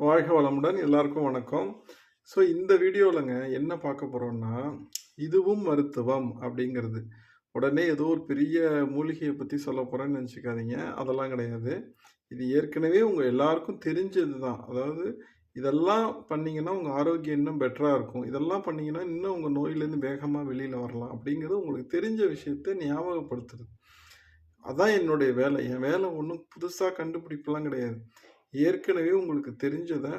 வாழ்க வளமுடன் எல்லாருக்கும் வணக்கம். ஸோ இந்த வீடியோவிலங்க என்ன பார்க்க போகிறோம்னா இதுவும் மருத்துவம் அப்படிங்கிறது. உடனே ஏதோ ஒரு பெரிய மூலிகையை பற்றி சொல்ல போகிறேன்னு நினச்சிக்காதீங்க. அதெல்லாம் கிடையாது. இது ஏற்கனவே உங்கள் எல்லாருக்கும் தெரிஞ்சது தான் அதாவது இதெல்லாம் பண்ணிங்கன்னா உங்கள் ஆரோக்கியம் இன்னும் பெட்டராக இருக்கும். இதெல்லாம் பண்ணிங்கன்னா இன்னும் உங்கள் நோயிலேருந்து வேகமாக வெளியில் வரலாம் அப்படிங்கிறது உங்களுக்கு தெரிஞ்ச விஷயத்தை ஞாபகப்படுத்துறது. அதான் என்னுடைய வேலை. என் வேலை ஒன்றும் புதுசாக கண்டுபிடிப்பெல்லாம் கிடையாது. ஏற்கனவே உங்களுக்கு தெரிஞ்சதை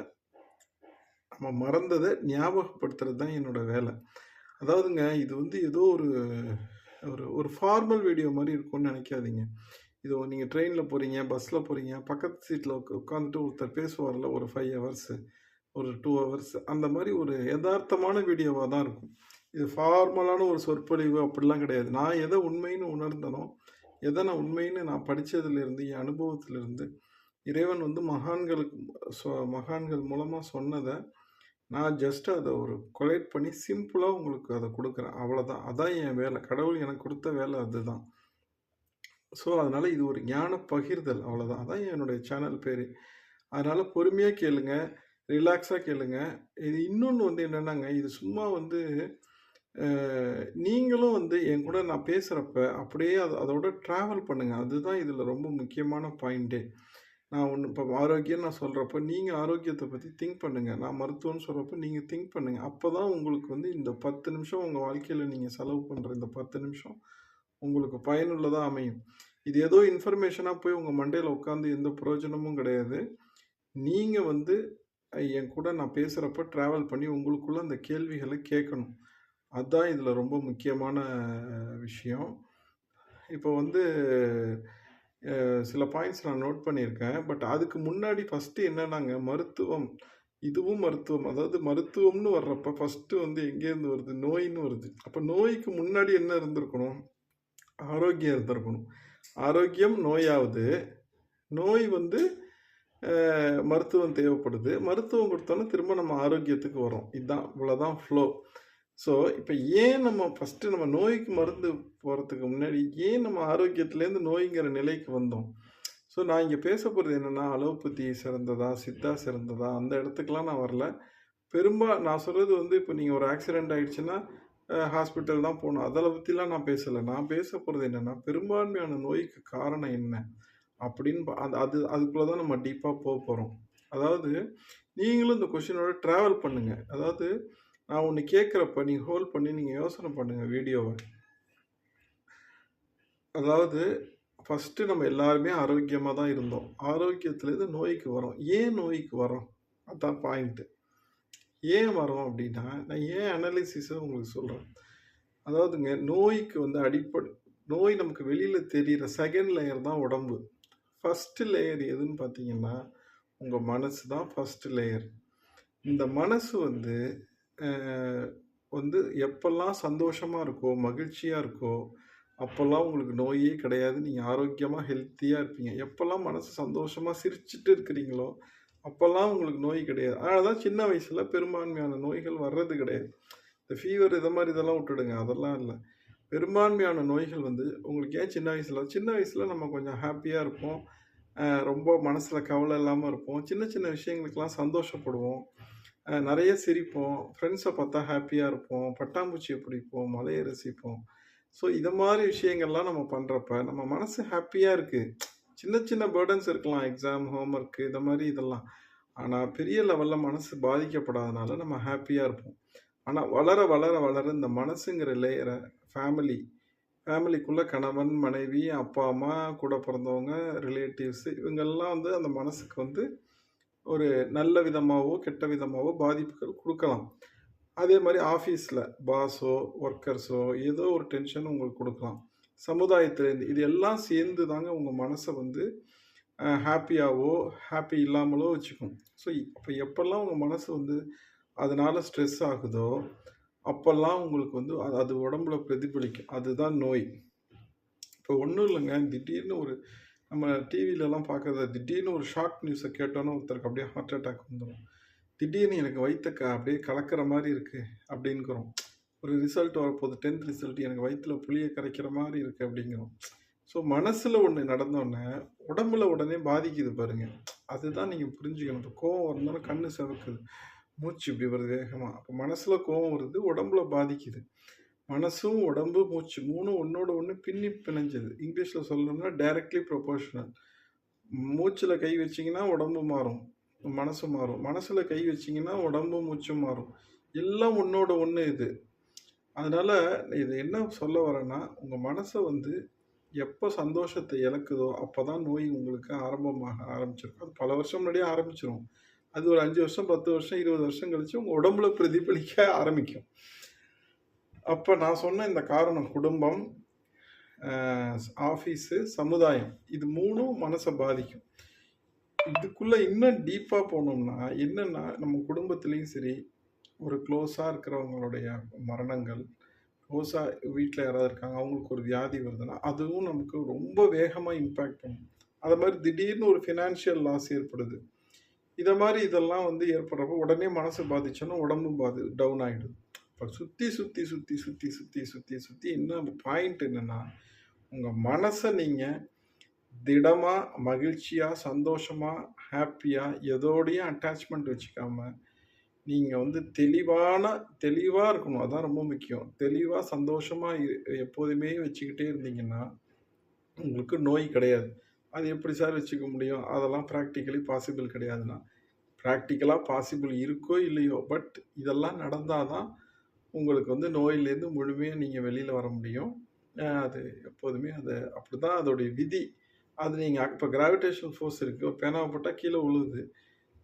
நம்ம மறந்ததை ஞாபகப்படுத்துறது தான் என்னோட வேலை. அதாவதுங்க இது வந்து ஏதோ ஒரு ஒரு ஒரு ஃபார்மல் வீடியோ மாதிரி இருக்கும்னு நினைக்காதீங்க. இது நீங்கள் ட்ரெயினில் போகிறீங்க பஸ்ஸில் போகிறீங்க பக்கத்து சீட்டில் உட்காந்துட்டு ஒருத்தர் பேசுவார்ல ஒரு ஃபைவ் ஹவர்ஸு ஒரு டூ ஹவர்ஸ் அந்த மாதிரி ஒரு யதார்த்தமான வீடியோவாக தான் இருக்கும். இது ஃபார்மலான ஒரு சொற்பொழிவு அப்படிலாம் கிடையாது. நான் எதை உண்மைன்னு உணர்ந்தனோ எதை நான் உண்மைன்னு நான் படித்ததுலேருந்து என் அனுபவத்திலிருந்து இறைவன் வந்து மகான்களுக்கு சொ மகான்கள் மூலமாக சொன்னதை நான் ஜஸ்ட் அதை ஒரு கொலைட் பண்ணி சிம்பிளாக உங்களுக்கு அதை கொடுக்குறேன். அவ்வளோதான் அதான் என் வேலை. கடவுள் எனக்கு கொடுத்த வேலை அதுதான். ஸோ அதனால் இது ஒரு ஞான பகிர்தல். அவ்வளோதான் அதான் என்னுடைய சேனல் பேர். அதனால் பொறுமையாக கேளுங்க. ரிலாக்ஸாக கேளுங்க. இது இன்னொன்று வந்து என்னென்னாங்க இது சும்மா வந்து நீங்களும் வந்து என் கூட நான் பேசுகிறப்ப அப்படியே அது அதோட ட்ராவல் பண்ணுங்கள் அதுதான் இதில் ரொம்ப முக்கியமான பாயிண்ட்டு நான் ஒன்று இப்போ ஆரோக்கியம் நான் சொல்கிறப்போ நீங்கள் ஆரோக்கியத்தை பற்றி திங்க் பண்ணுங்கள் நான் மருத்துவம்னு சொல்கிறப்போ நீங்கள் திங்க் பண்ணுங்கள் அப்போ தான் உங்களுக்கு வந்து இந்த பத்து நிமிஷம் உங்கள் வாழ்க்கையில் நீங்கள் செலவு பண்ணுற இந்த பத்து நிமிஷம் உங்களுக்கு பயனுள்ளதாக அமையும். இது ஏதோ இன்ஃபர்மேஷனாக போய் உங்கள் மண்டையில் உட்காந்து எந்த பிரயோஜனமும் கிடையாது. நீங்கள் வந்து என் கூட நான் பேசுகிறப்ப ட்ராவல் பண்ணி உங்களுக்குள்ளே அந்த கேள்விகளை கேட்கணும். அதுதான் இதில் ரொம்ப முக்கியமான விஷயம். இப்போ வந்து சில பாயிண்ட்ஸ் நான் நோட் பண்ணியிருக்கேன். பட் அதுக்கு முன்னாடி ஃபஸ்ட்டு என்னன்னாங்க? மருத்துவம். இதுவும் மருத்துவம். அதாவது மருத்துவம்னு வர்றப்ப ஃபஸ்ட்டு வந்து எங்கேருந்து வருது? நோயின்னு வருது. அப்போ நோய்க்கு முன்னாடி என்ன இருந்திருக்கணும்? ஆரோக்கியம் இருந்திருக்கணும். ஆரோக்கியம் நோயாவது. நோய் வந்து மருத்துவம் தேவைப்படுது. மருத்துவம் கொடுத்தோன்னா திரும்ப நம்ம ஆரோக்கியத்துக்கு வரோம் இதுதான் இவ்வளோதான் ஃப்ளோ ஸோ இப்போ ஏன் நம்ம ஃபஸ்ட்டு நம்ம நோய்க்கு மருந்து போகிறதுக்கு முன்னாடி ஏன் நம்ம ஆரோக்கியத்துலேருந்து நோய்ங்கிற நிலைக்கு வந்தோம்? ஸோ நான் இங்கே பேச போகிறது என்னென்னா அலோபதி சிறந்ததா சித்தா சிறந்ததா அந்த இடத்துக்குலாம் நான் வரல. பெரும்பா நான் சொல்கிறது வந்து இப்போ நீங்கள் ஒரு ஆக்சிடெண்ட் ஆகிடுச்சுன்னா ஹாஸ்பிட்டல் தான் போகணும். அதை பற்றிலாம் நான் பேசலை. நான் பேச போகிறது என்னென்னா பெரும்பான்மையான நோய்க்கு காரணம் என்ன? அப்படின்னு பா- அது அது அதுக்குள்ளே தான் நம்ம டீப்பாக போக போகிறோம் அதாவது நீங்களும் இந்த கொஷினோட ட்ராவல் பண்ணுங்கள் அதாவது நான் ஒன்று கேட்குறப்ப நீங்கள் ஹோல்ட் பண்ணி நீங்கள் யோசனை பண்ணுங்கள் வீடியோவை அதாவது ஃபஸ்ட்டு நம்ம எல்லாருமே ஆரோக்கியமாக தான் இருந்தோம். ஆரோக்கியத்துலேருந்து நோய்க்கு வரோம் ஏன் நோய்க்கு வரோம் அதான் பாயிண்ட்டு ஏன் வரோம் அப்படின்னா நான் ஏன் அனாலிசிஸை உங்களுக்கு சொல்கிறேன் அதாவதுங்க நோய்க்கு வந்து அடிப்படை நோய் நமக்கு வெளியில் தெரிகிற செகண்ட் லேயர் தான் உடம்பு. ஃபஸ்ட்டு லேயர் எதுன்னு பார்த்தீங்கன்னா உங்கள் மனசு தான் ஃபஸ்ட்டு லேயர் இந்த மனசு வந்து வந்து எப்பெல்லாம் சந்தோஷமாக இருக்கோ மகிழ்ச்சியாக இருக்கோ அப்போல்லாம் உங்களுக்கு நோயே கிடையாது. நீங்கள் ஆரோக்கியமாக ஹெல்த்தியாக இருப்பீங்க. எப்போல்லாம் மனசு சந்தோஷமாக சிரிச்சுட்டு இருக்கிறீங்களோ அப்போல்லாம் உங்களுக்கு நோய் கிடையாது. அதனால தான் சின்ன வயசில் பெரும்பான்மையான நோய்கள் வர்றது கிடையாது. இந்த ஃபீவர் இதை மாதிரி இதெல்லாம் விட்டுடுங்க. அதெல்லாம் இல்லை. பெரும்பான்மையான நோய்கள் வந்து உங்களுக்கு ஏன் சின்ன வயசில்? சின்ன வயசில் நம்ம கொஞ்சம் ஹாப்பியாக இருப்போம். ரொம்ப மனசில் கவலை இல்லாமல் இருப்போம். சின்ன சின்ன விஷயங்களுக்கெல்லாம் சந்தோஷப்படுவோம். நிறைய சிரிப்போம். ஃப்ரெண்ட்ஸை பார்த்தா ஹாப்பியாக இருப்போம். பட்டாம்பூச்சியை பிடிப்போம். மலையை ரசிப்போம். ஸோ இதை மாதிரி விஷயங்கள்லாம் நம்ம பண்ணுறப்ப நம்ம மனசு ஹாப்பியாக இருக்குது சின்ன சின்ன பேர்டன்ஸ் இருக்கலாம். எக்ஸாம் ஹோம் ஒர்க்கு இதை மாதிரி இதெல்லாம். ஆனால் பெரிய லெவலில் மனசு பாதிக்கப்படாதனால நம்ம ஹாப்பியாக இருப்போம். ஆனால் வளர வளர வளர இந்த மனசுங்கிற லேயரை ஃபேமிலி ஃபேமிலிக்குள்ளே கணவன் மனைவி அப்பா அம்மா கூட பிறந்தவங்க ரிலேட்டிவ்ஸு இவங்கெல்லாம் வந்து அந்த மனசுக்கு வந்து ஒரு நல்ல விதமாகவோ கெட்ட விதமாகவோ பாதிப்புகள் கொடுக்கலாம். அதே மாதிரி ஆஃபீஸில் பாஸோ ஒர்க்கர்ஸோ ஏதோ ஒரு டென்ஷன் உங்களுக்கு கொடுக்கலாம். சமுதாயத்துலேருந்து இது எல்லாம் சேர்ந்து தாங்க உங்கள் மனசை வந்து ஹாப்பியாகவோ ஹாப்பி இல்லாமலோ வச்சுக்கும். ஸோ அப்போ எப்போல்லாம் உங்கள் மனசு வந்து அதனால் ஸ்ட்ரெஸ் ஆகுதோ அப்போல்லாம் உங்களுக்கு வந்து அது அது உடம்புல பிரதிபலிக்கும். அதுதான் நோய். இப்போ ஒன்றும் இல்லைங்க. திடீர்னு ஒரு நம்ம டிவிலலாம் பார்க்குறத திடீர்னு ஒரு ஷார்ட் நியூஸை கேட்டோன்னே ஒருத்தருக்கு அப்படியே ஹார்ட் அட்டாக் வந்துடும் திடீர்னு எனக்கு வயிற்ற க அப்படியே கலக்கிற மாதிரி இருக்குது அப்படிங்கிறோம் ஒரு ரிசல்ட் வரப்போகுது டென்த் ரிசல்ட் எனக்கு வயிற்றில் புளியை கரைக்கிற மாதிரி இருக்குது அப்படிங்கிறோம் ஸோ மனசில் ஒன்று நடந்தோடனே உடம்புல உடனே பாதிக்குது பாருங்கள் அதுதான் நீங்கள் புரிஞ்சுக்கணும். இப்போ கோவம் வரணும் கண்ணு செவக்குது மூச்சு இப்படி வருது வேகமாக அப்போ மனசில் கோவம் வருது, உடம்புல பாதிக்குது. மனசும், உடம்பு, மூச்சு மூணும் ஒன்றோட ஒன்று பின்னி பிணைஞ்சது. இங்கிலீஷில் சொல்லணும்னா டைரக்ட்லி புரொபோர்ஷனல். மூச்சில் கை வச்சிங்கன்னா உடம்பு மாறும். மனசு மாறும். மனசில் கை வச்சீங்கன்னா உடம்பும், மூச்சும் மாறும். எல்லாம் ஒன்றோட ஒன்று இது. அதனால் இது என்ன சொல்ல வரேன்னா, உங்கள் மனசை வந்து எப்போ சந்தோஷத்தை இழக்குதோ, அப்போ தான் நோய் உங்களுக்கு ஆரம்பமாக ஆரம்பிச்சிருக்கும் அது பல வருஷம் முன்னாடியே ஆரம்பிச்சிடும் அது ஒரு அஞ்சு வருஷம், 10 வருஷம், 20 வருஷம் கழிச்சு உங்கள் உடம்புல பிரதிபலிக்க ஆரம்பிக்கும். அப்போ நான் சொன்ன இந்த காரணம் குடும்பம், ஆஃபீஸு, சமுதாயம். இது மூணும் மனசை பாதிக்கும். இதுக்குள்ள இன்னும் டீப்பா போனோம்னா, என்னன்னா நம்ம குடும்பத்துலேயும் சரி, ஒரு க்ளோஸாக இருக்கிறவங்களுடைய மரணங்கள், க்ளோஸாக வீட்டில் யாராவது இருக்காங்க, அவங்களுக்கு ஒரு வியாதி வருதுன்னா, அதுவும் நமக்கு ரொம்ப வேகமா இம்பாக்ட் பண்ணும். அதை மாதிரி திடீர்னு ஒரு ஃபினான்ஷியல் லாஸ் ஏற்படுது. இதை மாதிரி இதெல்லாம் வந்து ஏற்படுறப்போ உடனே மனசு பாதிச்சோன்னா, உடம்பும் பாதி டவுன் ஆகிடுது இப்போ சுற்றி சுற்றி சுற்றி சுற்றி சுற்றி சுற்றி சுற்றி என்ன பாயிண்ட் என்னென்னா உங்கள் மனசை நீங்கள் திடமாக மகிழ்ச்சியாக சந்தோஷமாக ஹாப்பியாக எதோடையும் அட்டாச்மெண்ட் வச்சுக்காம, நீங்கள் வந்து தெளிவான தெளிவாக இருக்கணும். அதான் ரொம்ப முக்கியம். தெளிவாக சந்தோஷமாக எப்போதுமே வச்சுக்கிட்டே இருந்தீங்கன்னா, உங்களுக்கு நோய் கிடையாது. அது எப்படி சார் வச்சுக்க முடியும்? அதெல்லாம் ப்ராக்டிக்கலி பாசிபிள் கிடையாதுண்ணா ப்ராக்டிக்கலாக பாசிபிள் இருக்கோ இல்லையோ, பட் இதெல்லாம் நடந்தால் தான் உங்களுக்கு வந்து நோயிலேருந்து முழுமையாக நீங்கள் வெளியில் வர முடியும். அது எப்போதுமே அது அப்படிதான் அதோடைய விதி. அது நீங்கள் இப்போ கிராவிடேஷனல் ஃபோர்ஸ் இருக்குது ஒரு போட்டால் கீழே கீழ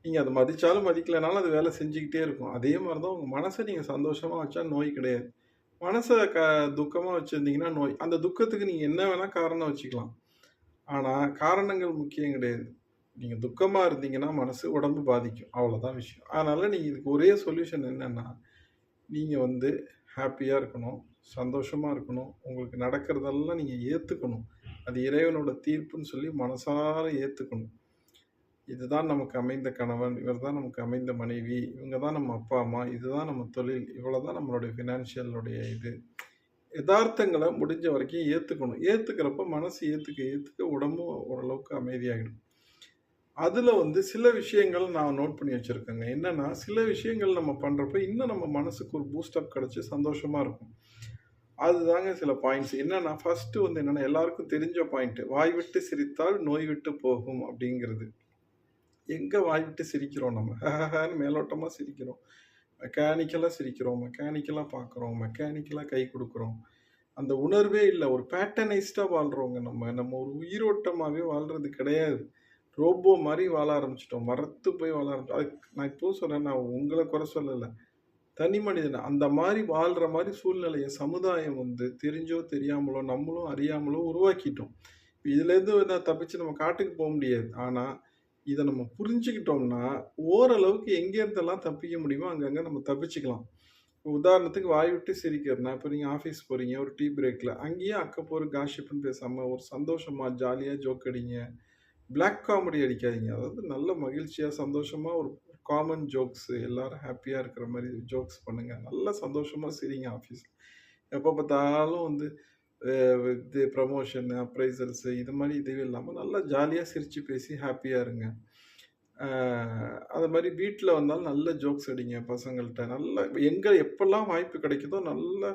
நீங்கள் அதை மதித்தாலும் மதிக்கலனாலும் அது வேலை செஞ்சுக்கிட்டே இருக்கும். அதே மாதிரி தான் உங்கள் மனசை நீங்கள் சந்தோஷமாக வச்சா நோய் கிடையாது. மனசை க துக்கமாக வச்சுருந்தீங்கன்னா நோய். அந்த துக்கத்துக்கு நீங்கள் என்ன வேணால் காரணம் வச்சுக்கலாம். ஆனால் காரணங்கள் முக்கியம் கிடையாது. நீங்கள் துக்கமாக இருந்தீங்கன்னா மனசு, உடம்பு பாதிக்கும். அவ்வளோதான் விஷயம். அதனால் நீங்கள் இதுக்கு ஒரே சொல்யூஷன் என்னென்னா நீங்கள் வந்து ஹாப்பியாக இருக்கணும், சந்தோஷமாக இருக்கணும். உங்களுக்கு நடக்கிறதெல்லாம் நீங்கள் ஏற்றுக்கணும் அது இறைவனோட தீர்ப்புன்னு சொல்லி மனசார ஏற்றுக்கணும் இதுதான் நமக்கு அமைந்த கணவன், இவர் தான் நமக்கு அமைந்த மனைவி, இவங்க தான் நம்ம அப்பா, அம்மா, இதுதான் நம்ம தொழில், இவ்வளோதான் நம்மளுடைய ஃபினான்ஷியலுடைய இது. யதார்த்தங்களை முடிஞ்ச வரைக்கும் ஏற்றுக்கணும் ஏற்றுக்கிறப்ப மனசு ஏற்றுக்க ஏற்றுக்க உடம்பும் ஓரளவுக்கு அமைதியாகிடும் அதில் வந்து சில விஷயங்கள் நான் நோட் பண்ணி வச்சுருக்கேங்க என்னென்னா சில விஷயங்கள் நம்ம பண்ணுறப்ப இன்னும் நம்ம மனசுக்கு ஒரு பூஸ்டப் கிடச்சி சந்தோஷமாக இருக்கும். அதுதாங்க சில பாயிண்ட்ஸ். என்னன்னா, ஃபஸ்ட்டு வந்து என்னன்னா, எல்லாருக்கும் தெரிஞ்ச பாயிண்ட். "வாய் விட்டு சிரித்தால் நோய் விட்டு போகும்" அப்படிங்கிறது. எங்க வாய் விட்டு சிரிக்கிறோம் நம்ம? ஹஹன்னு மேலோட்டமா சிரிக்கிறோம். மெக்கானிக்கலா சிரிக்கிறோம், மெக்கானிக்கலா பார்க்குறோம், மெக்கானிக்கலா கை கொடுக்குறோம் அந்த உணர்வே இல்லை ஒரு பேட்டர்னைஸ்டாக வாழ்றோங்க நம்ம. நம்ம ஒரு உயிரோட்டமாவே வாழ்றது கிடையாது. ரோபோ மாதிரி வாழ ஆரம்பிச்சிட்டோம் மரத்து போய் வாழ ஆரம்பிச்சோம். அதுக்கு நான் இப்பவும் சொல்றேன், நான் உங்களை குறை சொல்லலை தனி மனிதன். அந்த மாதிரி வாழ்கிற மாதிரி சூழ்நிலையை சமுதாயம் வந்து தெரிஞ்சோ, தெரியாமலோ, நம்மளும் அறியாமலோ உருவாக்கிட்டோம். இதுலேருந்து என்ன தப்பிச்சு நம்ம காட்டுக்கு போக முடியாது. ஆனால் இதை நம்ம புரிஞ்சுக்கிட்டோம்னா, ஓரளவுக்கு எங்கேருந்தெல்லாம் தப்பிக்க முடியுமோ அங்கங்கே நம்ம தப்பிச்சுக்கலாம். உதாரணத்துக்கு வாய் விட்டு சிரிக்கிறனா இப்போ நீங்கள் ஆஃபீஸ் போகிறீங்க ஒரு டீ பிரேக்கில் அங்கேயும் அக்கம் போகிற காஷிப்புன்னு பேசாமல் ஒரு சந்தோஷமாக ஜாலியாக ஜோக் அடிங்க. பிளாக் காமெடி அடிக்காதீங்க. அதாவது நல்ல மகிழ்ச்சியாக சந்தோஷமாக ஒரு காமன் ஜோக்ஸ் எல்லாரும் ஹாப்பியாக இருக்கிற மாதிரி ஜோக்ஸ் பண்ணுங்கள் நல்லா சந்தோஷமாக சிரிங்க ஆஃபீஸில் எப்போ பார்த்தாலும் வந்து இது ப்ரமோஷன், அப்ரைசல்ஸு இது மாதிரி இதுவே இல்லாமல் நல்லா ஜாலியாக சிரித்து பேசி ஹாப்பியாக இருங்க. அது மாதிரி வீட்டில் வந்தாலும் நல்ல ஜோக்ஸ் அடிங்க பசங்கள்கிட்ட நல்லா எங்கே எப்பெல்லாம் வாய்ப்பு கிடைக்குதோ நல்லா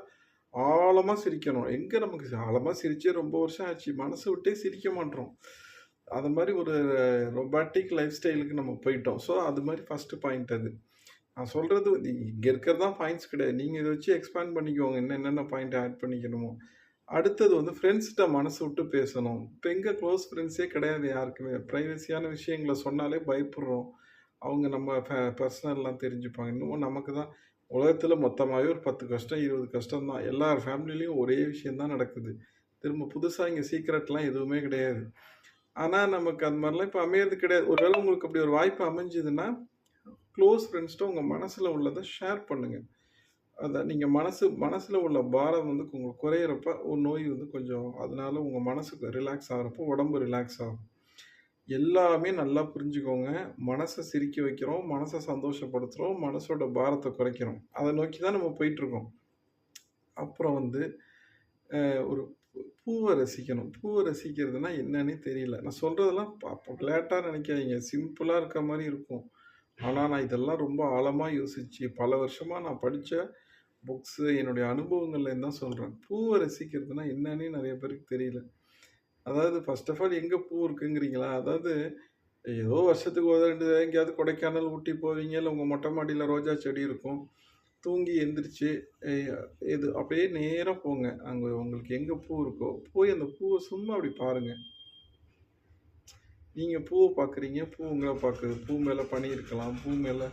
ஆழமாக சிரிக்கணும். எங்கே நமக்கு ஆழமாக சிரிச்சே ரொம்ப வருஷம் ஆச்சு. மனசு விட்டே சிரிக்க மாட்றோம். அது மாதிரி ஒரு ரொபாட்டிக் லைஃப் ஸ்டைலுக்கு நம்ம போயிட்டோம். ஸோ, அது மாதிரி ஃபஸ்ட்டு பாயிண்ட் அது. நான் சொல்கிறது இங்கே இருக்கிறது தான் பாயிண்ட்ஸ் கிடையாது. நீங்கள் இதை வச்சு எக்ஸ்பேண்ட் பண்ணிக்கோங்க. என்னென்ன பாயிண்ட் ஆட் பண்ணிக்கணுமோ. அடுத்தது வந்து ஃப்ரெண்ட்ஸ்கிட்ட மனசு விட்டு பேசணும். இப்போ எங்கே க்ளோஸ் ஃப்ரெண்ட்ஸே கிடையாது யாருக்குமே. ப்ரைவசியான விஷயங்களை சொன்னாலே பயப்படுறோம். அவங்க நம்ம பர்சனல்லாம் தெரிஞ்சுப்பாங்க. இன்னமும் நமக்கு தான் உலகத்தில் மொத்தமாகவே ஒரு 10 கஷ்டம், 20 கஷ்டம் தான். எல்லார் ஃபேமிலிலையும் ஒரே விஷயம்தான் நடக்குது. திரும்ப புதுசாக இங்கே சீக்ரெட்லாம் எதுவுமே கிடையாது. ஆனால் நமக்கு அந்த மாதிரிலாம் இப்போ அமையிறது கிடையாது. ஒருவேளை உங்களுக்கு அப்படி ஒரு வாய்ப்பு அமைஞ்சதுன்னா, க்ளோஸ் ஃப்ரெண்ட்ஸ்ட்டு உங்கள் மனசில் உள்ளதை ஷேர் பண்ணுங்க. அதை நீங்கள் மனசு மனசில் உள்ள பாரம் வந்து உங்களுக்கு குறையிறப்ப, ஒரு நோய் வந்து கொஞ்சம் அதனால உங்கள் மனசுக்கு ரிலாக்ஸ் ஆகுறப்போ, உடம்பு ரிலாக்ஸ் ஆகும். எல்லாமே நல்லா புரிஞ்சுக்கோங்க. மனசை சிரிக்க வைக்கிறோம், மனசை சந்தோஷப்படுத்துகிறோம் மனசோட பாரத்தை குறைக்கிறோம். அதை நோக்கி தான் நம்ம போயிட்டுருக்கோம். அப்புறம் வந்து ஒரு பூவை ரசிக்கணும். பூவை ரசிக்கிறதுனா என்னன்னே தெரியல. நான் சொல்கிறதெல்லாம் ப ப நினைக்காதீங்க. சிம்பிளாக இருக்க மாதிரி இருக்கும். ஆனால் நான் இதெல்லாம் ரொம்ப ஆழமாக யோசிச்சு, பல வருஷமாக நான் படித்த புக்ஸு, என்னுடைய அனுபவங்கள்லேருந்து தான் சொல்கிறேன் பூவை ரசிக்கிறதுனா என்னன்னே நிறைய பேருக்கு தெரியல. அதாவது ஃபர்ஸ்ட் ஆஃப் ஆல் எங்கே பூ இருக்குங்கிறீங்களா? அதாவது ஏதோ வருஷத்துக்கு ஒரு ரெண்டு எங்கேயாவது கொடைக்கானல், ஊட்டி போவீங்க. இல்லை உங்கள் மொட்டை மாடியில் ரோஜா செடி இருக்கும். தூங்கி எந்திரிச்சு, இது அப்படியே நேராக போங்க. அங்கே உங்களுக்கு எங்கே பூ இருக்கோ, போய் அந்த பூவை சும்மா அப்படி பாருங்கள் நீங்கள் பூவை பார்க்குறீங்க, பூ உங்களை பார்க்குது. பூ மேலே பனி இருக்கலாம். பூ மேலே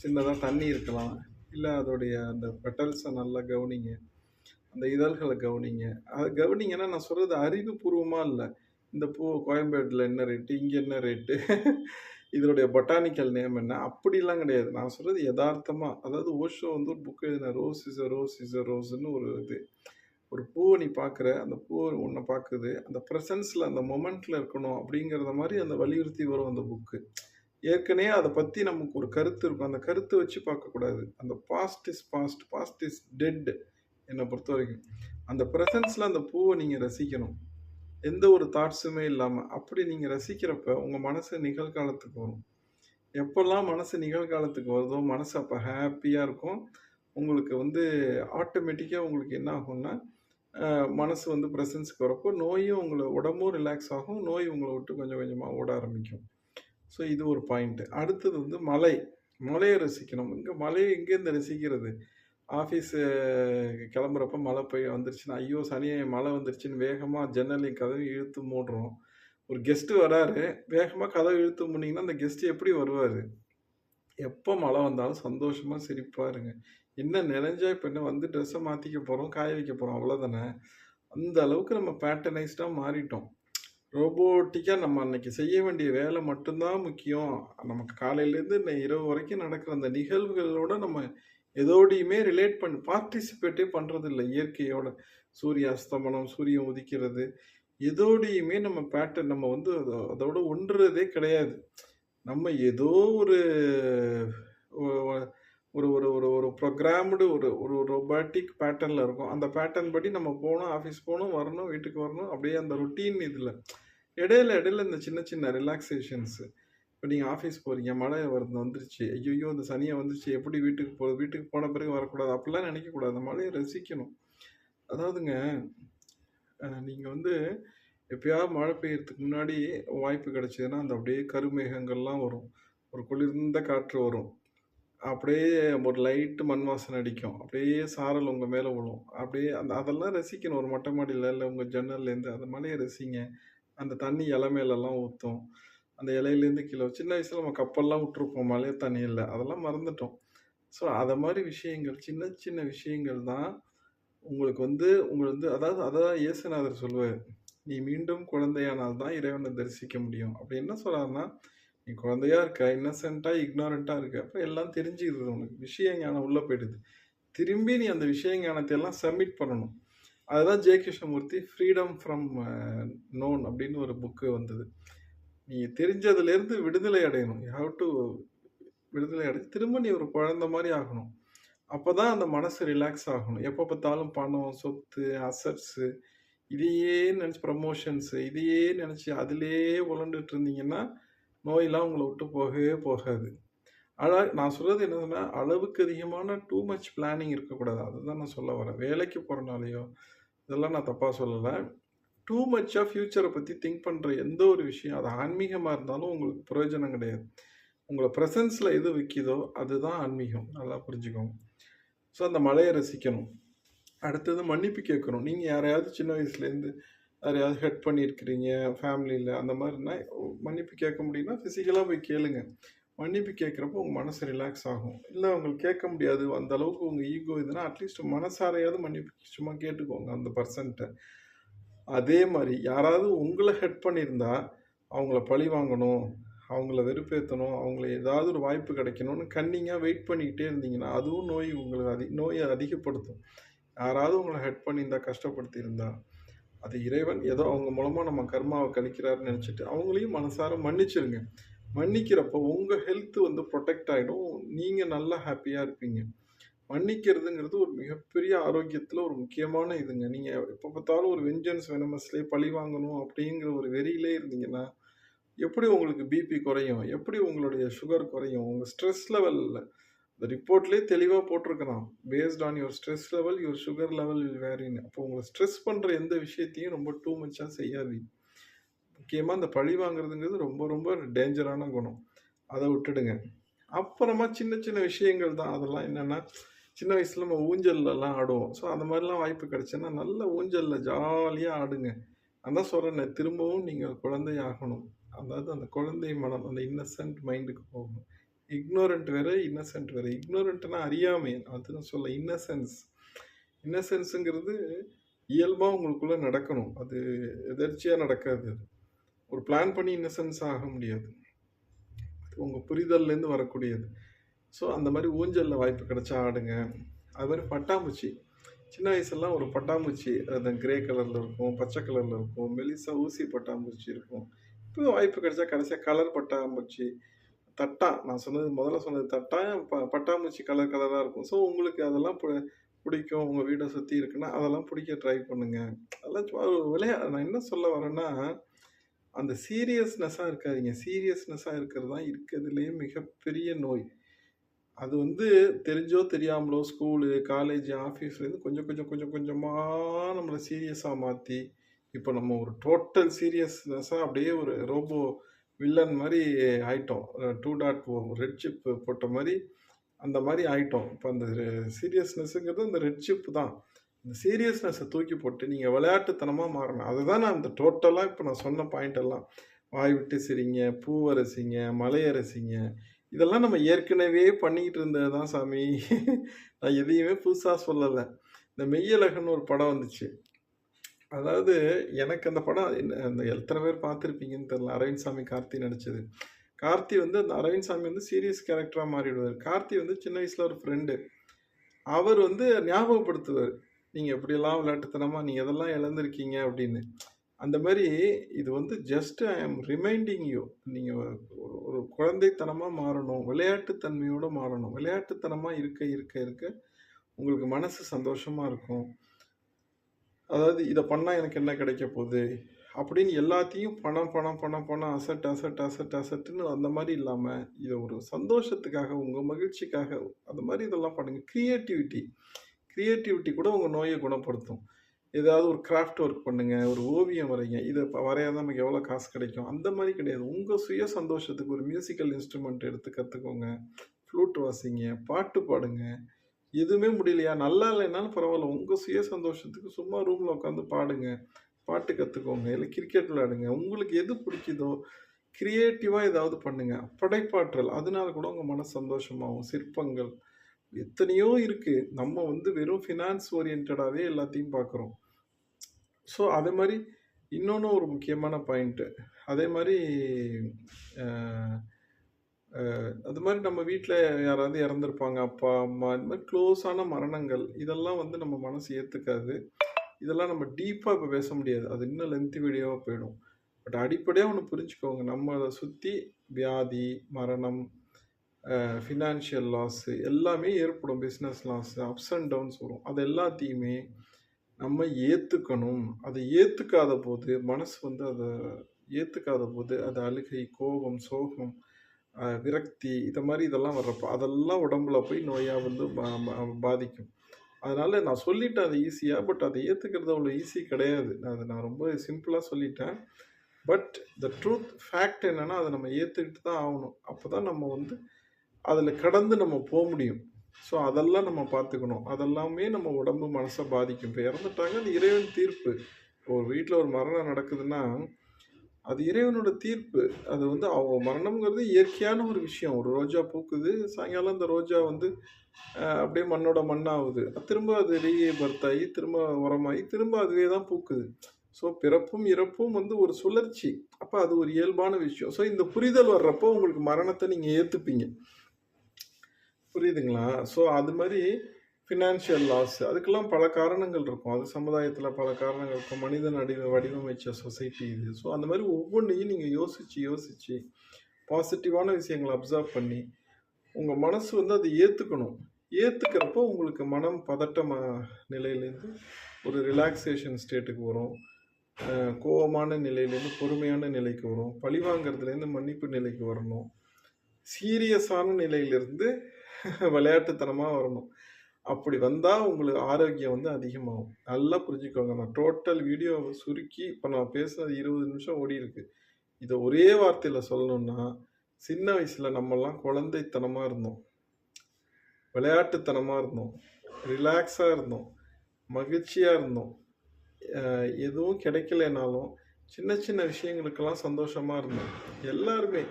சின்னதாக தண்ணி இருக்கலாம். இல்லை அதோடைய அந்த பெட்டல்ஸை நல்லா கவனிங்க. அந்த இதழ்களை கவனிங்க. அதை கவனிங்கன்னா நான் சொல்கிறது அறிவுபூர்வமாக இல்லை இந்த பூ கோயம்பேட்டில் என்ன ரேட்டு? இங்கே என்ன ரேட்டு? இதனுடைய பொட்டானிக்கல் நேம் என்ன? அப்படிலாம் கிடையாது. நான் சொல்கிறது யதார்த்தமாக அதாவது ஓஷோ வந்து ஒரு புக் எழுதின rose is a rose is a ரோஸ்ன்னு ஒரு இது. ஒரு பூவை நீ பார்க்குற, அந்த பூ ஒன்றை பார்க்குது. அந்த ப்ரெசன்ஸில் அந்த மொமெண்ட்டில் இருக்கணும் அப்படிங்கிறத மாதிரி அந்த வலியுறுத்தி வரும் அந்த புக்கு. ஏற்கனவே அதை பற்றி நமக்கு ஒரு கருத்து இருக்கும். அந்த கருத்தை வச்சு பார்க்கக்கூடாது. அந்த past is past. Past is dead பொறுத்த வரைக்கும் அந்த ப்ரெசன்ஸில் அந்த பூவை நீங்கள் ரசிக்கணும். எந்த ஒரு தாட்ஸுமே இல்லாமல் அப்படி நீங்கள் ரசிக்கிறப்ப உங்கள் மனசு நிகழ்காலத்துக்கு வரும். எப்போல்லாம் மனசு நிகழ்காலத்துக்கு வருதோ, மனசு அப்போ ஹாப்பியாக இருக்கும். உங்களுக்கு வந்து ஆட்டோமேட்டிக்காக உங்களுக்கு என்ன ஆகும்னா, மனசு வந்து ப்ரெசன்ஸுக்கு வரப்போ நோயும் உங்களை உடம்பும் ரிலாக்ஸ் ஆகும். நோய் உங்களை விட்டு கொஞ்சம் கொஞ்சமாக ஓட ஆரம்பிக்கும். ஸோ இது ஒரு பாயிண்ட்டு அடுத்தது வந்து மலை. மலையை ரசிக்கணும். இங்கே மலையை எங்கேருந்து ரசிக்கிறது? ஆஃபீஸு கிளம்புறப்ப மழை பெய்ய வந்துருச்சுன்னா, ஐயோ! சனி மழை வந்துருச்சுன்னு வேகமாக ஜன்னலையும் கதவையும் இழுத்து மூடுறோம். ஒரு கெஸ்ட்டு வராரு. வேகமாக கதவு இழுத்து மூடுனீங்கன்னா, அந்த கெஸ்ட்டு எப்படி வருவார் எப்போ மழை வந்தாலும் சந்தோஷமாக சிரிப்பாருங்க என்ன நனைஞ்சா இப்போ என்ன வந்து ட்ரெஸ்ஸை மாற்றிக்க போகிறோம் காய வைக்க போகிறோம் அவ்வளோதானே. அந்த அளவுக்கு நம்ம பேட்டர்னைஸ்டாக மாறிட்டோம். ரோபோட்டிக்காக நம்ம அன்னைக்கு செய்ய வேண்டிய வேலை மட்டும்தான் முக்கியம். நமக்கு காலையிலேருந்து இரவு வரைக்கும் நடக்கிற அந்த நிகழ்வுகளோட நம்ம எதோடையுமே ரிலேட் பண்ணி பார்ட்டிசிபேட்டே பண்ணுறதில்ல இயற்கையோட. சூரிய அஸ்தமனம், சூரியன் உதிக்கிறது, எதோடையுமே நம்ம பேட்டர்ன் நம்ம வந்து அதோட ஒன்றுறதே கிடையாது. நம்ம ஏதோ ஒரு ஒரு ஒரு ஒரு ஒரு ப்ரோக்ராம்டு ஒரு ஒரு ரொபாட்டிக் பேட்டர்னில் இருக்கும் அந்த பேட்டர்ன் படி நம்ம போகணும் ஆஃபீஸ் போகணும் வரணும், வீட்டுக்கு வரணும். அப்படியே அந்த ரொட்டீன் இதில் இடையில இடையில இந்த சின்ன சின்ன ரிலாக்ஸேஷன்ஸு இப்போ நீங்கள் ஆஃபீஸ் போகிறீங்க மழை வருது வந்துருச்சு. ஐயோ இந்த சனியாக வந்துருச்சு. எப்படி வீட்டுக்கு போறது? வீட்டுக்கு போன பிறகு வரக்கூடாது. அப்படிலாம் நினைக்கக்கூடாது. அந்த மழையை ரசிக்கணும். அதாவதுங்க, நீங்கள் வந்து எப்பயாவது மழை பெய்யறதுக்கு முன்னாடி வாய்ப்பு கிடச்சிதுன்னா அந்த அப்படியே கருமேகங்கள்லாம் வரும். ஒரு குளிர்ந்த காற்று வரும். அப்படியே ஒரு லைட்டு மண் வாசனை அடிக்கும். அப்படியே சாரல் உங்கள் மேலே விழும். அப்படியே அந்த அதெல்லாம் ரசிக்கணும். ஒரு மொட்டை மாடியில் இல்லை உங்கள் ஜன்னல்லேருந்து அந்த மழையை ரசிங்க. அந்த தண்ணி இலை மேலெல்லாம் ஊற்றும் அந்த இலையிலேருந்து கீழே சின்ன வயசில் நம்ம கப்பல்லாம் விட்டுருப்போம் மழை தண்ணீர்ல. அதெல்லாம் மறந்துட்டோம். ஸோ அதை மாதிரி விஷயங்கள், சின்ன சின்ன விஷயங்கள் தான் உங்களுக்கு வந்து உங்களை வந்து அதாவது அதான் இயேசுநாதர் சொல்லுவார் "நீ மீண்டும் குழந்தையானால் தான் இறைவனை தரிசிக்க முடியும்." அப்படி என்ன சொல்கிறாருன்னா நீ குழந்தையா இருக்க, இன்னசென்ட்டாக இக்னோரண்ட்டாக இருக்க. அப்போ எல்லாம் தெரிஞ்சுக்கிறது உனக்கு. விஷய ஞானம் உள்ளே போயிடுது. திரும்பி நீ அந்த விஷய ஞானத்தை எல்லாம் சப்மிட் பண்ணணும். அதுதான் J Krishnamurti "freedom from known" uh, அப்படின்னு ஒரு புக்கு வந்தது. நீ தெரிஞ்சதுலேருந்து விடுதலை அடையணும். யூ ஹாவ் டு விடுதலை அடைஞ்சு திரும்ப நீ ஒரு குழந்த மாதிரி ஆகணும். அப்போ தான் அந்த மனசு ரிலாக்ஸ் ஆகணும். எப்போ பார்த்தாலும் பணம், சொத்து, அசட்ஸு இதையே நினச்சி ப்ரமோஷன்ஸு இதையே நினச்சி அதிலேயே உழண்டுட்டு இருந்தீங்கன்னா, நோயெல்லாம் உங்களை விட்டு போகவே போகாது. ஆனா நான் சொல்கிறது என்னதுன்னா, அளவுக்கு அதிகமான டூ மச் பிளானிங் இருக்கக்கூடாது. அதுதான் நான் சொல்ல வரேன். வேலைக்கு போகிறனாலையோ இதெல்லாம் நான் தப்பாக சொல்லலை டூ மச்சா ஃப்யூச்சரை பற்றி திங்க் பண்ணுற எந்த ஒரு விஷயம், அது ஆன்மீகமாக இருந்தாலும் உங்களுக்கு பிரயோஜனம் கிடையாது. உங்களை ப்ரெசன்ஸில் எது விற்கிதோ அதுதான் ஆன்மீகம். நல்லா புரிஞ்சுக்கோங்க. ஸோ அந்த மலையை ரசிக்கணும். அடுத்தது மன்னிப்பு கேட்கணும். நீங்கள் யாரையாவது சின்ன வயசுலேருந்து யாரையாவது ஹெட் பண்ணியிருக்கிறீங்க, ஃபேமிலியில் அந்த மாதிரினா மன்னிப்பு கேட்க முடியும்னா, ஃபிசிக்கலாக போய் கேளுங்க. மன்னிப்பு கேட்குறப்போ உங்கள் மனசு ரிலாக்ஸ் ஆகும். இல்லை உங்களுக்கு கேட்க முடியாது. அந்த அளவுக்கு உங்கள் ஈகோ இதுனா அட்லீஸ்ட் மனசாரையாவது மன்னிப்பு சும்மா கேட்டுக்கோங்க அந்த பர்சன்ட்டை அதே மாதிரி யாராவது உங்களை ஹெட் பண்ணியிருந்தா, அவங்கள பழி வாங்கணும், அவங்கள வெறுப்பேற்றணும் அவங்கள ஏதாவது ஒரு வாய்ப்பு கிடைக்கணும்னு கன்னிங்காக வெயிட் பண்ணிக்கிட்டே இருந்தீங்கன்னா, அதுவும் நோய் உங்களுக்கு அதி நோயை அதிகப்படுத்தும். யாராவது உங்களை ஹெட் பண்ணியிருந்தா, கஷ்டப்படுத்தியிருந்தா, அது இறைவன் ஏதோ அவங்க மூலமாக நம்ம கர்மாவை கழிக்கிறாருன்னு நினச்சிட்டு அவங்களையும் மனசார மன்னிச்சிருங்க. மன்னிக்கிறப்போ உங்கள் ஹெல்த் வந்து ப்ரொடெக்ட் ஆகிடும் நீங்கள் நல்லா ஹாப்பியாக இருப்பீங்க. மன்னிக்கிறதுங்கிறது ஒரு மிகப்பெரிய ஆரோக்கியத்தில் ஒரு முக்கியமான இதுங்க. நீங்கள் எப்போ பார்த்தாலும் ஒரு வெஞ்சன்ஸ் வெனமஸ்லயே பழி வாங்கணும் அப்படிங்கிற ஒரு வெறியிலே இருந்தீங்கன்னா, எப்படி உங்களுக்கு பிபி குறையும்? எப்படி உங்களுடைய சுகர் குறையும்? உங்கள் ஸ்ட்ரெஸ் லெவலில் இந்த ரிப்போர்ட்லேயே தெளிவாக போட்டிருக்கிறான். Based on your stress level, your sugar level வேறின்னு வேரின்னு. அப்போ உங்களை ஸ்ட்ரெஸ் பண்ணுற எந்த விஷயத்தையும் ரொம்ப டூ மச்சாக செய்யாதீங்க. முக்கியமாக இந்த பழி வாங்குறதுங்கிறது ரொம்ப ரொம்ப டேஞ்சரான குணம். அதை விட்டுடுங்க. அப்புறமா சின்ன சின்ன விஷயங்கள் தான். அதெல்லாம் என்னென்னா சின்ன வயசுல நம்ம ஊஞ்சல்லாம் ஆடுவோம். ஸோ அந்த மாதிரிலாம் வாய்ப்பு கிடைச்சுன்னா, நல்ல ஊஞ்சலில் ஜாலியாக ஆடுங்க. அதான் சொல்கிறேன் திரும்பவும் நீங்கள் குழந்தை ஆகணும். அதாவது அந்த குழந்தை மனம், அந்த இன்னசென்ட் மைண்டுக்கு போகணும். இக்னோரண்ட் வேற, இன்னசென்ட் வேற. இக்னோரண்ட்னா அறியாமை. அதுன்னு சொல்ல இன்னசென்ஸ். இன்னசென்ஸுங்கிறது இயல்பாக உங்களுக்குள்ளே நடக்கணும். அது எதர்ச்சியாக நடக்காது அது. ஒரு பிளான் பண்ணி இன்னசென்ஸ் ஆக முடியாது. அது உங்கள் புரிதல்லேருந்து வரக்கூடியது. ஸோ அந்த மாதிரி ஊஞ்சலில் வாய்ப்பு கிடைச்சா ஆடுங்க. அது மாதிரி பட்டாம்பூச்சி. சின்ன வயசுலலாம் ஒரு பட்டாம்பூச்சி அந்த கிரே கலரில் இருக்கும், பச்சை கலரில் இருக்கும், மெலிசா ஊசி பட்டாம்பூச்சி இருக்கும். இப்போ வாய்ப்பு கிடைச்சா கடைசியாக கலர் பட்டாம்பூச்சி, தட்டா நான் சொன்னது முதல்ல சொன்னது தட்டா ப பட்டாம்பூச்சி கலர் கலராக இருக்கும். ஸோ உங்களுக்கு அதெல்லாம் பு பிடிக்கும். உங்கள் வீடை சுற்றி இருக்குன்னா, அதெல்லாம் பிடிக்க ட்ரை பண்ணுங்கள் அதெல்லாம் சும்மா விளையா நான் என்ன சொல்ல வரேன்னா, அந்த சீரியஸ்னஸ்ஸாக இருக்காதீங்க. சீரியஸ்னஸ்ஸாக இருக்கிறது தான் இருக்கிறதுலேயே மிகப்பெரிய நோய். அது வந்து தெரிஞ்சோ தெரியாமலோ ஸ்கூலு, காலேஜ், ஆஃபீஸ்லேருந்து கொஞ்சம் கொஞ்சம் கொஞ்சம் கொஞ்சமாக நம்மளை சீரியஸாக மாற்றி இப்போ நம்ம ஒரு டோட்டல் சீரியஸ்னஸாக அப்படியே ஒரு ரோபோ வில்லன் மாதிரி ஆயிட்டோம். Two dot O red chip போட்ட மாதிரி அந்த மாதிரி ஆயிட்டோம். இப்போ அந்த சீரியஸ்னஸ்ஸுங்கிறது அந்த ரெட் சிப் தான். இந்த சீரியஸ்னஸ்ஸை தூக்கி போட்டு நீங்கள் விளையாட்டுத்தனமாக மாறணும். அதுதான் நான் இந்த டோட்டலாக இப்போ நான் சொன்ன பாயிண்ட் எல்லாம். வாய் விட்டு சிரிங்க, பூவரசிங்க மலையரசிங்க இதெல்லாம் நம்ம ஏற்கனவே பண்ணிக்கிட்டு இருந்தது தான் சாமி. நான் எதையுமே புதுசாக சொல்லலை இந்த மெய்யழகன் ஒரு படம் வந்துச்சு. அதாவது எனக்கு அந்த படம் என்ன அந்த எத்தனை பேர் பார்த்துருப்பீங்கன்னு தெரியல. அரவிந்த் சாமி, கார்த்தி நடிச்சது. கார்த்தி வந்து அந்த அரவிந்த் சாமி வந்து சீரியஸ் கேரக்டராக மாறிடுவார் கார்த்தி வந்து சின்ன வயசில் ஒரு ஃப்ரெண்டு. அவர் வந்து ஞாபகப்படுத்துவார் நீங்கள் எப்படியெல்லாம் விளையாட்டுத்தனமாக நீங்கள் எதெல்லாம் இழந்திருக்கீங்க அப்படின்னு. அந்த மாதிரி இது வந்து ஜஸ்ட் ஐ ஆம் ரிமைண்டிங் யூ. நீங்கள் ஒரு ஒரு மாறணும். விளையாட்டுத்தன்மையோட மாறணும். விளையாட்டுத்தனமாக இருக்க இருக்க இருக்க உங்களுக்கு மனசு சந்தோஷமாக இருக்கும். அதாவது இதை பண்ணால் எனக்கு என்ன கிடைக்க போகுது? அப்படின்னு எல்லாத்தையும் பணம், பணம், பணம், பணம், அசட், அசட், அசட், அசட்டுன்னு அந்த மாதிரி இல்லாமல் இதை ஒரு சந்தோஷத்துக்காக, உங்கள் மகிழ்ச்சிக்காக அந்த மாதிரி இதெல்லாம் பண்ணுங்கள் க்ரியேட்டிவிட்டி க்ரியேட்டிவிட்டி கூட உங்கள் நோயை குணப்படுத்தும். ஏதாவது ஒரு கிராஃப்ட் ஒர்க் பண்ணுங்கள் ஒரு ஓவியம் வரைங்க. இதை ப தான் நமக்கு எவ்வளோ காசு கிடைக்கும்? அந்த மாதிரி கிடையாது. உங்கள் சுய சந்தோஷத்துக்கு ஒரு மியூசிக்கல் இன்ஸ்ட்ருமெண்ட் எடுத்து கற்றுக்கோங்க ஃப்ளூட் வாசிங்க, பாட்டு பாடுங்க. எதுவுமே முடியலையா? நல்லா இல்லைனாலும் பரவாயில்ல உங்கள் சுய சந்தோஷத்துக்கு சும்மா ரூமில் உட்காந்து பாடுங்க. பாட்டு கற்றுக்கோங்க இல்லை கிரிக்கெட் விளையாடுங்க. உங்களுக்கு எது பிடிக்குதோ, கிரியேட்டிவா ஏதாவது பண்ணுங்கள் படைப்பாற்றல். அதனால கூட உங்கள் மன சந்தோஷமாகும். சிற்பங்கள். எத்தனையோ இருக்கு. நம்ம வந்து வெறும் ஃபினான்ஸ் ஓரியன்டாகவே எல்லாத்தையும் பார்க்குறோம். ஸோ அதே மாதிரி இன்னொன்று ஒரு முக்கியமான பாயிண்ட்டு. அதே மாதிரி அது மாதிரி நம்ம வீட்டில் யாராவது இறந்துருப்பாங்க அப்பா, அம்மா இந்த மாதிரி க்ளோஸான மரணங்கள். இதெல்லாம் வந்து நம்ம மனசு ஏற்றுக்காது இதெல்லாம் நம்ம டீப்பாக இப்போ பேச முடியாது. அது இன்னும் லென்த்தி வீடியோவாக போயிடும். பட் அடிப்படையாக ஒன்று புரிஞ்சுக்கோங்க. நம்மளை சுற்றி வியாதி, மரணம், ஃபினான்ஷியல் லாஸு எல்லாமே ஏற்படும். Business loss, ups and downs வரும். அது எல்லாத்தையுமே நம்ம ஏற்றுக்கணும் அதை ஏற்றுக்காத போது, மனசு வந்து அதை ஏற்றுக்காத போது, அது அழுகை, கோபம், சோகம், விரக்தி இதை மாதிரி இதெல்லாம் வர்றப்போ, அதெல்லாம் உடம்புல போய் நோயாக வந்து பாதிக்கும். அதனால் நான் சொல்லிட்டேன் அது ஈஸியாக பட் அதை ஏற்றுக்கிறது அவ்வளோ ஈஸி கிடையாது. அது நான் ரொம்ப சிம்பிளாக சொல்லிட்டேன். பட் த ட்ரூத் ஃபேக்ட் என்னென்னா அதை நம்ம ஏற்றுக்கிட்டு தான் ஆகணும் அப்போ தான் நம்ம வந்து அதில் கடந்து நம்ம போக முடியும். ஸோ அதெல்லாம் நம்ம பார்த்துக்கணும். அதெல்லாமே நம்ம உடம்பு, மனசை பாதிக்கும். இப்போ இறந்துட்டாங்க. அது இறைவன் தீர்ப்பு. ஒரு வீட்டில் ஒரு மரணம் நடக்குதுன்னா, அது இறைவனோட தீர்ப்பு. அது வந்து அவ மரணம்ங்கிறது இயற்கையான ஒரு விஷயம். ஒரு ரோஜா பூக்குது. சாயங்காலம் அந்த ரோஜா வந்து அப்படியே மண்ணோட மண்ணாகுது திரும்ப அது ரீபர்த் ஆயி, திரும்ப உரமாயி, திரும்ப அதுவே தான் பூக்குது. ஸோ பிறப்பும், இறப்பும் வந்து ஒரு சுழற்சி. அப்போ அது ஒரு இயல்பான விஷயம். ஸோ இந்த புரிதல் வர்றப்போ உங்களுக்கு மரணத்தை நீங்கள் ஏற்றுப்பீங்க புரியுதுங்களா? ஸோ அது மாதிரி ஃபினான்ஷியல் லாஸ் அதுக்கெல்லாம் பல காரணங்கள் இருக்கும். அது சமுதாயத்தில் பல காரணங்கள் இருக்கும். மனிதன் அடி வடிவமைச்ச சொசைட்டி இது. ஸோ அந்த மாதிரி ஒவ்வொன்றையும் நீங்கள் யோசித்து யோசித்து பாசிட்டிவான விஷயங்களை அப்சர்வ் பண்ணி, உங்கள் மனசு வந்து அதை ஏற்றுக்கணும் ஏற்றுக்கிறப்போ உங்களுக்கு மனம் பதட்டமாக நிலையிலேருந்து ஒரு ரிலாக்ஸேஷன் ஸ்டேட்டுக்கு வரும். கோபமான கோவமான நிலையிலேருந்து பொறுமையான நிலைக்கு வரும். பழிவாங்குறதுலேருந்து மன்னிப்பு நிலைக்கு வரணும். சீரியஸான நிலையிலிருந்து விளையாட்டுத்தனமாக வரணும். அப்படி வந்தால் உங்களுக்கு ஆரோக்கியம் வந்து அதிகமாகும். நல்லா புரிஞ்சுக்கோங்க. நான் டோட்டல் வீடியோவை சுருக்கி இப்போ நான் பேசுனது இருபது நிமிஷம் ஓடி இருக்கு இதை ஒரே வார்த்தையில் சொல்லணும்னா, சின்ன வயசில் நம்மலாம் குழந்தைத்தனமாக இருந்தோம். விளையாட்டுத்தனமாக இருந்தோம். ரிலாக்ஸாக இருந்தோம். மகிழ்ச்சியாக இருந்தோம். எதுவும் கிடைக்கலனாலும் சின்ன சின்ன விஷயங்களுக்கெல்லாம் சந்தோஷமாக இருந்தோம். எல்லாருமே.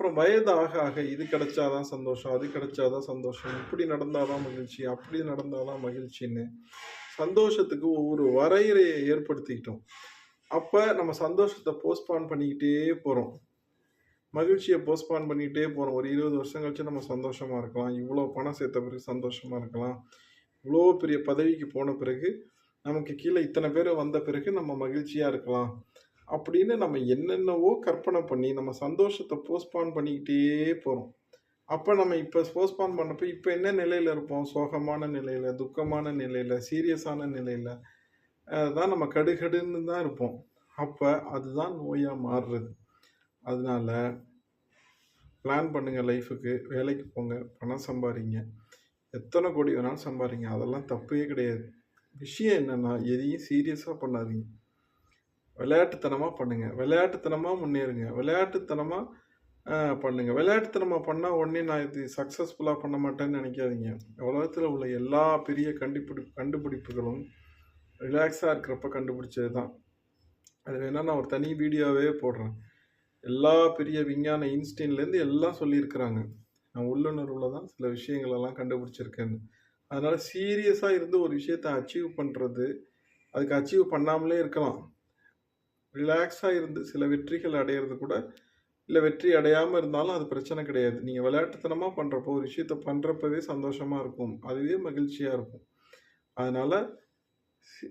அப்புறம் வயது ஆக ஆக இது கிடைச்சா தான் சந்தோஷம், அது கிடைச்சா தான் சந்தோஷம், இப்படி நடந்தாதான் மகிழ்ச்சி, அப்படி நடந்தாதான் மகிழ்ச்சின்னு, சந்தோஷத்துக்கு ஒவ்வொரு வரையறையை ஏற்படுத்திக்கிட்டோம். அப்போ நம்ம சந்தோஷத்தை போஸ்ட்பான் பண்ணிக்கிட்டே போகிறோம் மகிழ்ச்சியை போஸ்ட்பான் பண்ணிக்கிட்டே போகிறோம் ஒரு 20 வருஷம் கழிச்சு நம்ம சந்தோஷமாக இருக்கலாம். இவ்வளோ பணம் சேர்த்த பிறகு சந்தோஷமாக இருக்கலாம். இவ்வளோ பெரிய பதவிக்கு போன பிறகு, நமக்கு கீழே இத்தனை பேர் வந்த பிறகு நம்ம மகிழ்ச்சியாக இருக்கலாம். அப்படின்னு நம்ம என்னென்னவோ கற்பனை பண்ணி, நம்ம சந்தோஷத்தை போஸ்ட்பான் பண்ணிக்கிட்டே போகிறோம் அப்போ நம்ம இப்போ போஸ்ட்பான் பண்ணப்போ இப்போ என்ன நிலையில் இருப்போம்? சோகமான நிலையில் துக்கமான நிலையில் சீரியஸான நிலையில் தான் நம்ம கடுகடுன்னு தான் இருப்போம். அப்போ அதுதான் நோயாக மாறுறது. அதனால பிளான் பண்ணுங்கள் லைஃபுக்கு வேலைக்கு போங்க. பணம் சம்பாதிங்க எத்தனை கோடி வேணாலும் சம்பாதிங்க அதெல்லாம் தப்பே கிடையாது. விஷயம் என்னென்னா எதையும் சீரியஸாக பண்ணாதீங்க. விளையாட்டுத்தனமாக பண்ணுங்கள் விளையாட்டுத்தனமாக முன்னேறுங்க. விளையாட்டுத்தனமாக பண்ணுங்கள் விளையாட்டுத்தனமாக பண்ணால் உடனே நான் இது சக்ஸஸ்ஃபுல்லாக பண்ண மாட்டேன்னு நினைக்காதீங்க உலகத்தில் உள்ள எல்லா பெரிய கண்டுபிடி கண்டுபிடிப்புகளும் ரிலாக்ஸாக இருக்கிறப்ப கண்டுபிடிச்சது தான். அது வேணால் நான் ஒரு தனி வீடியோவே போடுறேன். எல்லா பெரிய விஞ்ஞான இன்ஸ்டீன்லேருந்து எல்லாம் சொல்லியிருக்கிறாங்க. நான் உள்ளுணர்வில் தான் சில விஷயங்களெல்லாம் கண்டுபிடிச்சிருக்கேன்னு. அதனால் சீரியஸாக இருந்து ஒரு விஷயத்த அச்சீவ் பண்ணுறது அதுக்கு அச்சீவ் பண்ணாமலே இருக்கலாம். ரிலாக்ஸாக இருந்து சில வெற்றிகள் அடையிறது கூட இல்லை வெற்றி அடையாமல் இருந்தாலும் அது பிரச்சனை கிடையாது. நீங்கள் விளையாட்டுத்தனமாக பண்ணுறப்போ ஒரு விஷயத்த பண்ணுறப்பவே சந்தோஷமாக இருக்கும். அதுவே மகிழ்ச்சியாக இருக்கும். அதனால் சி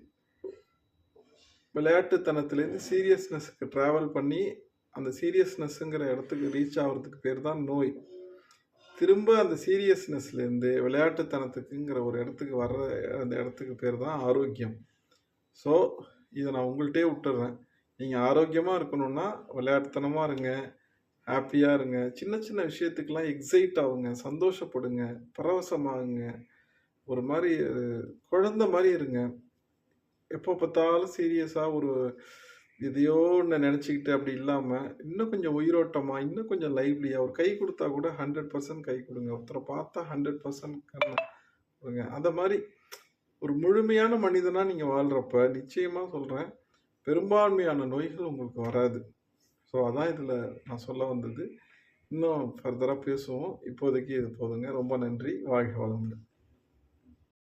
சீரியஸ்னஸ்‌க்கு ட்ராவல் பண்ணி, அந்த சீரியஸ்னஸ்ங்கிற இடத்துக்கு ரீச் ஆகிறதுக்கு பேர் தான் நோய். திரும்ப அந்த சீரியஸ்னஸ்லேருந்து விளையாட்டுத்தனத்துக்குங்கிற ஒரு இடத்துக்கு வர்ற அந்த இடத்துக்கு பேர் தான் ஆரோக்கியம். ஸோ, இதை நான் உங்கள்கிட்டே விட்டுறேன் நீங்கள் ஆரோக்கியமாக இருக்கணும்னா, விளையாட்டுத்தனமாக இருங்க. ஹாப்பியாக இருங்க. சின்ன சின்ன விஷயத்துக்கெல்லாம் எக்ஸைட் ஆகுங்க சந்தோஷப்படுங்க. பரவசமாகுங்க. ஒரு மாதிரி குழந்தை மாதிரி இருங்க. எப்போ பார்த்தாலும் சீரியஸாக ஒரு எதையோ ஒன்று நினச்சிக்கிட்டு அப்படி இல்லாமல் இன்னும் கொஞ்சம் உயிரோட்டமாக இன்னும் கொஞ்சம் லைவ்லியாக ஒரு கை கொடுத்தா கூட 100% கை கொடுங்க ஒருத்தரை பார்த்தா ஹண்ட்ரட் பர்சன்ட் கொடுங்க அந்த மாதிரி ஒரு முழுமையான மனிதனாக நீங்கள் வாழ்கிறப்ப நிச்சயமாக சொல்கிறேன் பெரும்பான்மையான நோய்கள் உங்களுக்கு வராது. ஸோ, அதான் இதில் நான் சொல்ல வந்தது. இன்னும் ஃபர்தராக பேசுவோம். இப்போதைக்கு இது போதுங்க. ரொம்ப நன்றி. வாழ்க வளமுடன்.